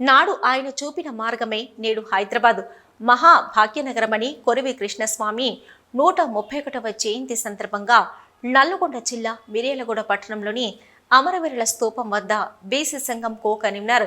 నాడు ఆయన చూపిన మార్గమే నేడు హైదరాబాద్. మహా భాగ్యనగరమని కొరివి కృష్ణస్వామి నూట ముప్పై ఒకటవ జయంతి సందర్భంగా నల్లగొండ జిల్లా మిర్యాలగూడ పట్టణంలోని అమరవీరుల స్తూపం వద్ద బీసీ సంఘం కో కన్వీనర్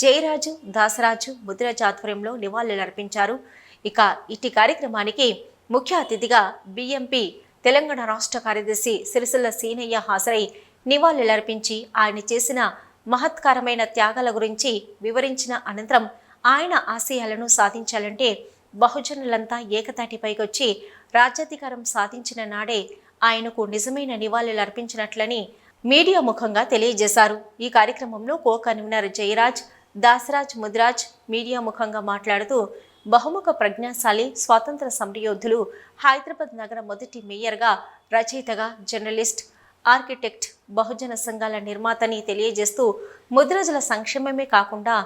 జయరాజు దాసరాజు ముదిరాజ్ ఆధ్వర్యంలో నివాళులర్పించారు. ఇక ఇట్టి కార్యక్రమానికి ముఖ్య అతిథిగా బిఎంపి తెలంగాణ రాష్ట్ర కార్యదర్శి సిరిసిల్ల సీనయ్య హాజరై నివాళులర్పించి ఆయన చేసిన మహత్కరమైన త్యాగాల గురించి వివరించిన అనంతరం ఆయన ఆశయాలను సాధించాలంటే బహుజనులంతా ఏకతాటిపైకొచ్చి రాజ్యాధికారం సాధించిన నాడే ఆయనకు నిజమైన నివాళులు అర్పించినట్లని మీడియా ముఖంగా తెలియజేశారు. ఈ కార్యక్రమంలో co convener Jayaraj Dasaraj Mudraj media ముఖంగా మాట్లాడుతూ బహుముఖ ప్రజ్ఞాశాలి స్వాతంత్ర సమరయోధులు హైదరాబాద్ నగర మొదటి మేయర్గా రచయితగా జర్నలిస్ట్ ఆర్కిటెక్ట్ బహుజన సంఘాల నిర్మాతని తెలియజేస్తూ ముద్రజల సంక్షేమమే కాకుండా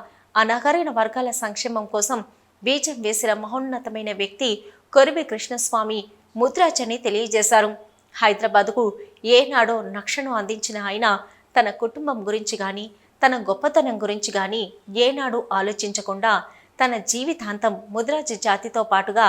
అనగరైన వర్గాల సంక్షేమం కోసం బీజం వేసిన మహోన్నతమైన వ్యక్తి కొరివి కృష్ణస్వామి ముద్రాజని తెలియజేశారు. హైదరాబాద్కు ఏనాడో నక్షను అందించిన ఆయన తన కుటుంబం గురించి కానీ తన గొప్పతనం గురించి కానీ ఏనాడు ఆలోచించకుండా తన జీవితాంతం ముద్రాజ జాతితో పాటుగా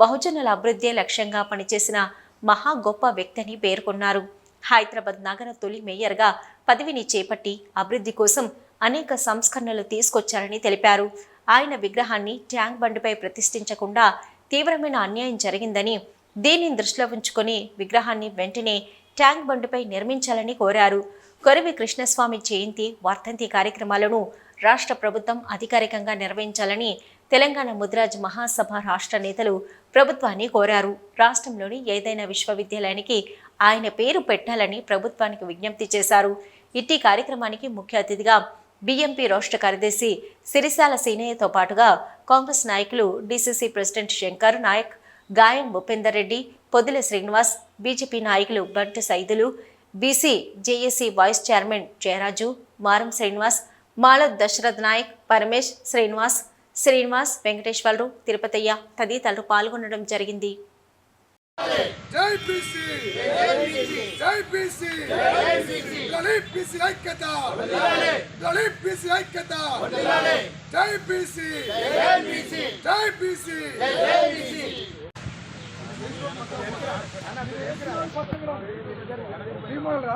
బహుజనుల అభివృద్ధి లక్ష్యంగా పనిచేసిన మహా గొప్ప వ్యక్తి అని పేర్కొన్నారు. హైదరాబాద్ నగర తొలి మేయర్గా పదవిని చేపట్టి అభివృద్ధి కోసం అనేక సంస్కరణలు తీసుకొచ్చారని తెలిపారు. ఆయన విగ్రహాన్ని ట్యాంక్ బండిపై ప్రతిష్ఠించకుండా తీవ్రమైన అన్యాయం జరిగిందని దీనిని దృష్టిలో ఉంచుకొని విగ్రహాన్ని వెంటనే ట్యాంక్ బండ్పై నిర్మించాలని కోరారు. కొరవి కృష్ణస్వామి జయంతి వర్ధంతి కార్యక్రమాలను రాష్ట్ర ప్రభుత్వం అధికారికంగా నిర్వహించాలని తెలంగాణ ముద్రాజ్ మహాసభ రాష్ట్ర నేతలు ప్రభుత్వాన్ని కోరారు. రాష్ట్రంలోని ఏదైనా విశ్వవిద్యాలయానికి ఆయన పేరు పెట్టాలని ప్రభుత్వానికి విజ్ఞప్తి చేశారు. ఇట్టి కార్యక్రమానికి ముఖ్య అతిథిగా బిఎంపీ రాష్ట్ర కార్యదర్శి సిరిసాల సీనయ్యతో పాటుగా కాంగ్రెస్ నాయకులు DCC president Shankar Naik Gayam Bhupender Reddy Podila Srinivas BJP నాయకులు Banti Saidulu BC JAC vice chairman Jayaraju Maram Srinivas Mala Dashrath Naik Paramesh Srinivas Srinivas Venkateswararao Tirupathaiah తదితరులు పాల్గొనడం జరిగింది.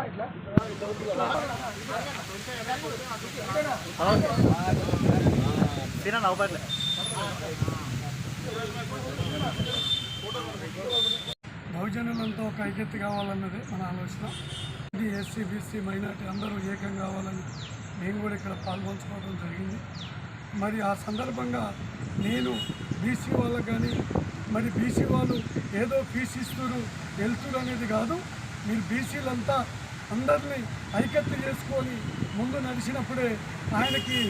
ఇట్లా తినను బహుజనులంతా ఒక ఐక్యత కావాలన్నదే మన ఆలోచన. ఇది ఎస్సీ బీసీ మైనార్టీ అందరూ ఏకం కావాలని నేను కూడా ఇక్కడ పాల్పంచుకోవడం జరిగింది. మరి ఆ సందర్భంగా నేను బీసీ వాళ్ళకు కానీ మరి బీసీ వాళ్ళు ఏదో ఫీజు ఇస్తురు వెళ్తురు అనేది కాదు. మీరు బీసీలంతా అందరినీ ఐక్యత చేసుకొని ముందు నడిచినప్పుడే ఆయనకి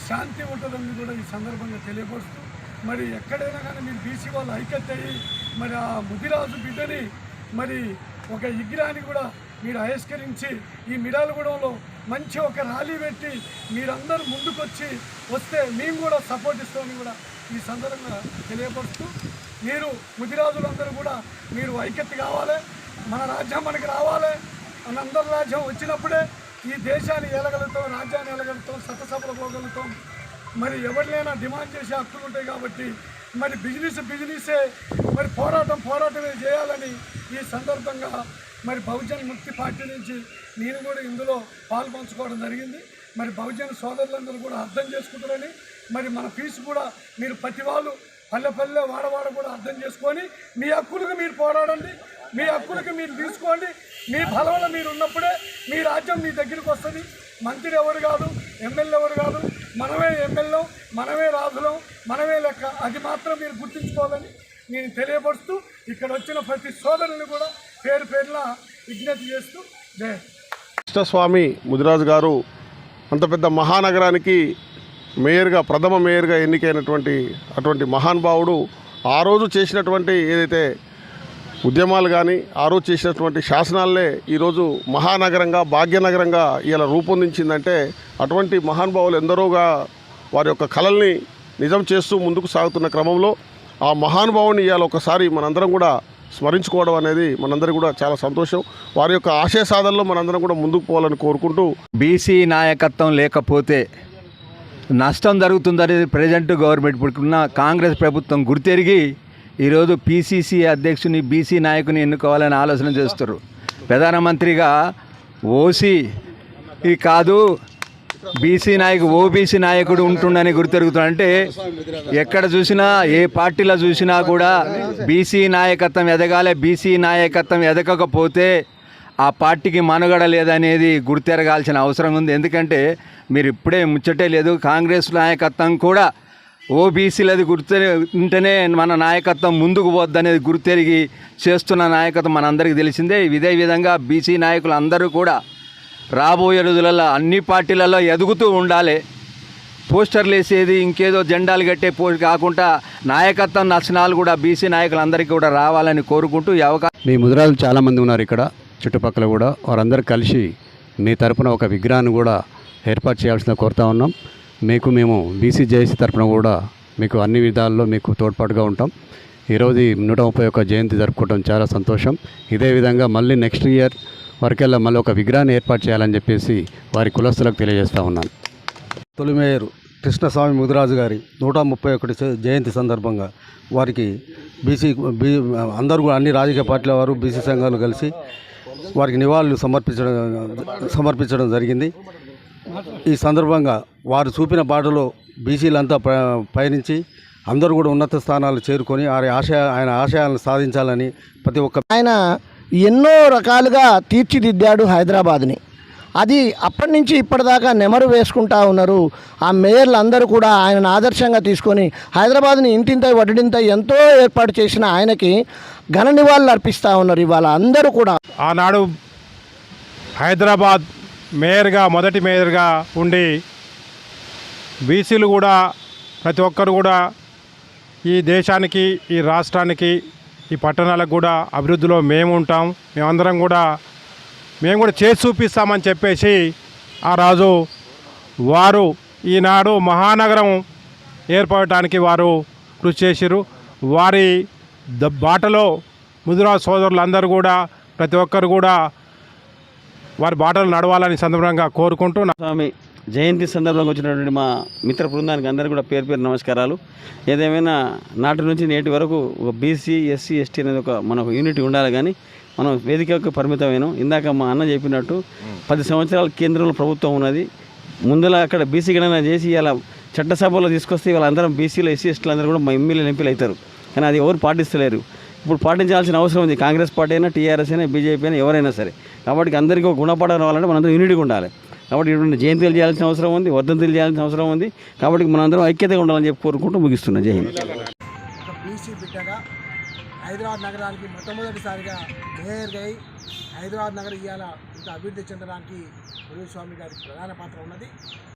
శాంతి ఉంటుందని కూడా ఈ సందర్భంగా తెలియపరుస్తూ మరి ఎక్కడైనా కానీ మీరు బీసీ వాళ్ళు ఐక్యత అయ్యి మరి ఆ ముదిరాజు బిడ్డని మరి ఒక విగ్రహాన్ని కూడా మీరు ఆవిష్కరించి ఈ మిడాలగూడంలో మంచి ఒక ర్యాలీ పెట్టి మీరందరూ ముందుకొచ్చి వస్తే మేము కూడా సపోర్ట్ ఇస్తామని కూడా ఈ సందర్భంగా తెలియపరుస్తూ మీరు ముదిరాజులందరూ కూడా మీరు ఐక్యత కావాలి మన రాజ్యం మనకి రావాలి మన అందరి రాజ్యం వచ్చినప్పుడే ఈ దేశాన్ని ఏలగలుగుతాం రాజ్యాన్ని ఏలగలుగుతాం సతసభలు పోగలుగుతాం మరి ఎవరినైనా డిమాండ్ చేసే హక్కులు ఉంటాయి కాబట్టి మరి బిజినెస్ బిజినెసే మరి పోరాటం పోరాటమే చేయాలని ఈ సందర్భంగా మరి బహుజన్ ముక్తి పార్టీ నుంచి నేను కూడా ఇందులో పాల్పంచుకోవడం జరిగింది. మరి బహుజన సోదరులందరూ కూడా అర్థం చేసుకుంటారని మరి మన ఫీజు కూడా మీరు ప్రతి వాళ్ళు పల్లె పల్లె వాడవాడ కూడా అర్థం చేసుకొని మీ హక్కులకు మీరు పోరాడండి మీ హక్కులకు మీరు తీసుకోండి మీ బలంలో మీరు ఉన్నప్పుడే మీ రాజ్యం మీ దగ్గరికి వస్తుంది. మంత్రి ఎవరు కాదు ఎమ్మెల్యే ఎవరు కాదు మనమే ఎమ్మెల్యే మనమే రాజులం మనమే లెక్క. అది మాత్రం మీరు గుర్తుంచుకోవాలని నేను తెలియపరుస్తూ ఇక్కడ వచ్చిన ప్రతి సోదరుని కూడా పేరు పేరున విజ్ఞప్తి చేస్తూ జయ కృష్ణస్వామి ముదిరాజు గారు అంత పెద్ద మహానగరానికి మేయర్గా ప్రథమ మేయర్గా ఎన్నికైనటువంటి అటువంటి మహానుభావుడు ఆ రోజు చేసినటువంటి ఏదైతే ఉద్యమాలు కానీ ఆ రోజు చేసినటువంటి శాసనాలే ఈరోజు మహానగరంగా భాగ్యనగరంగా ఇలా రూపొందించిందంటే అటువంటి మహానుభావులు ఎందరోగా వారి యొక్క కళల్ని నిజం చేస్తూ ముందుకు సాగుతున్న క్రమంలో ఆ మహానుభావుని ఇవాళ ఒకసారి మనందరం కూడా స్మరించుకోవడం అనేది మనందరికీ కూడా చాలా సంతోషం. వారి యొక్క ఆశయ సాధనలో మనందరం కూడా ముందుకు పోవాలని కోరుకుంటూ బీసీ నాయకత్వం లేకపోతే నష్టం జరుగుతుందనేది ప్రజెంట్ గవర్నమెంట్ ఇప్పుడున్న కాంగ్రెస్ ప్రభుత్వం గుర్తెరిగి ఈరోజు పీసీసీ అధ్యక్షుని బీసీ నాయకుని ఎన్నుకోవాలని ఆలోచన చేస్తారు ప్రధానమంత్రిగా ఓసీ ఈ కాదు బీసీ నాయకు ఓబీసీ నాయకుడు ఉంటుండని గుర్తెరుగుతున్నాడు అంటే ఎక్కడ చూసినా ఏ పార్టీలో చూసినా కూడా బీసీ నాయకత్వం ఎదగాలి బీసీ నాయకత్వం ఎదగకపోతే ఆ పార్టీకి మనుగడ లేదనేది గుర్తెరగాల్సిన అవసరం ఉంది. ఎందుకంటే మీరు ఇప్పుడే ముచ్చటే లేదు కాంగ్రెస్ నాయకత్వం కూడా ఓబీసీలది గుర్తె ఉంటేనే మన నాయకత్వం ముందుకు పోద్దనేది గుర్తెరిగి చేస్తున్న నాయకత్వం మనందరికీ తెలిసిందే. ఇదే విధంగా బీసీ నాయకులు అందరూ కూడా రాబోయే రోజులలో అన్ని పార్టీలలో ఎదుగుతూ ఉండాలి. పోస్టర్లు వేసేది ఇంకేదో జెండాలు కట్టే పో కాకుండా నాయకత్వం నచ్చనాలు కూడా బీసీ నాయకులందరికీ కూడా రావాలని కోరుకుంటూ ఈ అవకాశం మీ ముద్రాలు చాలామంది ఉన్నారు ఇక్కడ చుట్టుపక్కల కూడా. వారందరూ కలిసి మీ తరపున ఒక విగ్రహాన్ని కూడా ఏర్పాటు చేయాల్సిన కోరుతా ఉన్నాం. మీకు మేము బీసీ జేఏసీ తరపున కూడా మీకు అన్ని విధాల్లో మీకు తోడ్పాటుగా ఉంటాం. ఈరోజు నూట ముప్పై ఒక్క జయంతి జరుపుకోవడం చాలా సంతోషం. ఇదే విధంగా మళ్ళీ నెక్స్ట్ ఇయర్ వరకెల్లా మళ్ళీ ఒక విగ్రహాన్ని ఏర్పాటు చేయాలని చెప్పేసి వారి కులస్తులకు తెలియజేస్తా ఉన్నాను. తొలిమేయరు కృష్ణస్వామి ముదిరాజు గారి నూట ముప్పై ఒకటి జయంతి సందర్భంగా వారికి బీసీ బీ అందరూ కూడా అన్ని రాజకీయ పార్టీల వారు బీసీ సంఘాలు కలిసి వారికి నివాళులు సమర్పించడం సమర్పించడం జరిగింది. ఈ సందర్భంగా వారు చూపిన బాటలో బీసీలంతా ప పయనించి అందరూ కూడా ఉన్నత స్థానాలు చేరుకొని ఆయన ఆశయ ఆయన ఆశయాలను సాధించాలని ప్రతి ఒక్క ఆయన ఎన్నో రకాలుగా తీర్చిదిద్దాడు హైదరాబాద్ని. అది అప్పటి నుంచి ఇప్పటిదాకా నెమరు వేసుకుంటా ఉన్నారు. ఆ మేయర్లు అందరూ కూడా ఆయనను ఆదర్శంగా తీసుకొని హైదరాబాద్ని ఇంతింత వడ్డింత ఎంతో ఏర్పాటు చేసిన ఆయనకి ఘన నివాళులు అర్పిస్తూ ఉన్నారు ఇవాళ అందరూ కూడా. ఆనాడు హైదరాబాద్ మేయర్గా మొదటి మేయర్గా ఉండి బీసీలు కూడా ప్రతి ఒక్కరు కూడా ఈ దేశానికి ఈ రాష్ట్రానికి ఈ పట్టణాలకు కూడా అభివృద్ధిలో మేము ఉంటాం. మేమందరం కూడా మేము కూడా చేసి చూపిస్తామని చెప్పేసి ఆ రాజు వారు ఈనాడు మహానగరం ఏర్పడటానికి వారు కృషి చేసిరు వారి ద బాటలో ముదిరా సోదరులందరూ కూడా ప్రతి ఒక్కరు కూడా వారి బాటలు నడవాలని సందర్భంగా కోరుకుంటూ నా- స్వామి జయంతి సందర్భంగా వచ్చినటువంటి మా మిత్ర బృందానికి అందరికీ కూడా పేరు పేరు నమస్కారాలు. ఏదేమైనా నాటి నుంచి నేటి వరకు ఒక బీసీ ఎస్సీ ఎస్టీ అనేది ఒక మన యూనిటీ ఉండాలి కానీ మనం వేదికకు పరిమితమైన. ఇందాక మా అన్న చెప్పినట్టు పది సంవత్సరాల కేంద్రంలో ప్రభుత్వం ఉన్నది. ముందర అక్కడ బీసీ గణన చేసి ఇలా చట్టసభలో తీసుకొస్తే వాళ్ళందరం బీసీలు ఎస్సీ ఎస్టీలు అందరూ కూడా మా ఎమ్మెల్యేలు ఎంపీలు అవుతారు. కానీ అది ఎవరు పాటిస్తలేరు. ఇప్పుడు పాటించాల్సిన అవసరం ఉంది. కాంగ్రెస్ పార్టీ అయినా టీఆర్ఎస్ అయినా బీజేపీ అయినా ఎవరైనా సరే. కాబట్టి అందరికీ ఒక గుణపాఠం రావాలంటే మనందరం యూనిటీగా ఉండాలి. కాబట్టి ఇటువంటి జయంతులు చేయాల్సిన అవసరం ఉంది వర్ధంతులు చేయాల్సిన అవసరం ఉంది. కాబట్టి మనందరం ఐక్యతగా ఉండాలని చెప్పి కోరుకుంటూ ముగిస్తున్నా జై హింద్. బీసీ బిడ్డగా హైదరాబాద్ నగరానికి మొట్టమొదటిసారిగా మేయర్గా హైదరాబాద్ నగరం ఇవాళ ఇంత అభివృద్ధి చెందడానికి గురుస్వామి గారికి ప్రధాన పాత్ర ఉన్నది.